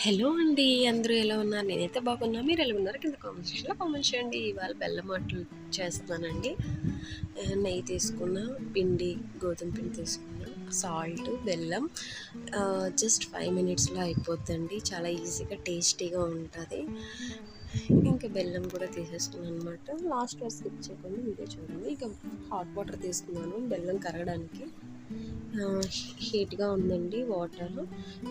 Hello అండి అందరూ ఎలా ఉన్నారు? నేనైతే బాగున్నా. మీరు ఎలా ఉన్నారు? కింద కామెంట్ సెక్షన్లో కామెంట్ చేయండి. ఇవాళ బెల్లం అట్లు చేస్తున్నానండి. నెయ్యి తీసుకున్న పిండి గోధుమ పిండి తీసుకున్న సాల్ట్ బెల్లం. జస్ట్ ఫైవ్ మినిట్స్లో అయిపోద్దండి. చాలా ఈజీగా టేస్టీగా ఉంటుంది. ఇంకా బెల్లం కూడా తీసేసుకున్నాను అనమాట లాస్ట్ వరకు స్కిప్ చేయకుండా వీడియో చూడండి. ఇంకా హాట్ వాటర్ తీసుకున్నాను. బెల్లం కరగడానికి. హీట్గా ఉందండి వాటర్.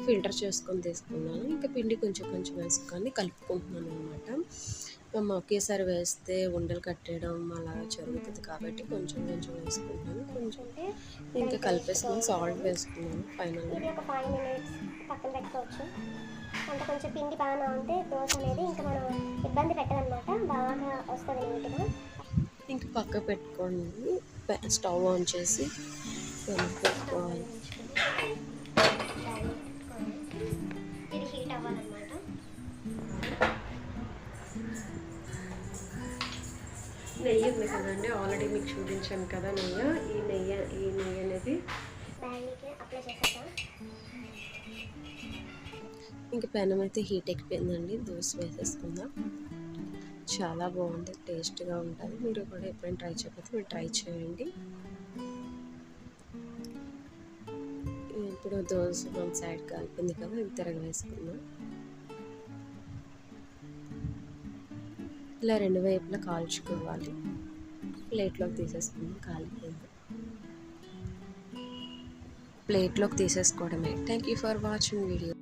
ఫిల్టర్ చేసుకొని తీసుకున్నాను. ఇంకా పిండి కొంచెం కొంచెం వేసుకొని కలుపుకుంటున్నాను అనమాట మేము ఒకేసారి వేస్తే ఉండలు కట్టేయడం అలా జరుగుతుంది కాబట్టి కొంచెం కొంచెం వేసుకుంటున్నాను. కొంచెం ఇంకా కలిపేసుకొని సాల్ట్ వేసుకున్నాను ఫైనల్గా. ఒక ఫైవ్ మినిట్స్ పక్కన పెట్టుకోవచ్చు. అంటే కొంచెం పిండి బాగా ఉంటే దోశ అనేది ఇంకా మనం ఇబ్బంది పెట్టదన్నమాట. బాగా వస్తుంది నీట్గా. ఇంకా పక్క పెట్టుకోండి స్టవ్ ఆన్ చేసి పెట్టుకోవాలి ఇది హీట్ అవ్వాలన్నమాట నెయ్యి ఉంది కదండి ఆల్రెడీ మీకు చూపించాను కదా నెయ్యి. ఈ నెయ్యి ఈ నెయ్యి అనేది ఇంక ఇంకా పెనం అయితే హీట్ ఎక్కిపోయిందండి దోశ వేసేసుకుందాం. చాలా బాగుంది టేస్ట్గా ఉంటుంది. మీరు కూడా ఎప్పుడైనా ట్రై చేయకపోతే మీరు ట్రై చేయండి. ఇప్పుడు దోశ వన్ సైడ్ కలిపింది కదా ఇది తిరగ ఇలా రెండు వైపులా కాల్చుకోవాలి. ప్లేట్లోకి తీసేసుకుందాం కాలిపోయింది. ప్లేట్లోకి తీసేసుకోవడమే. Thank you for watching video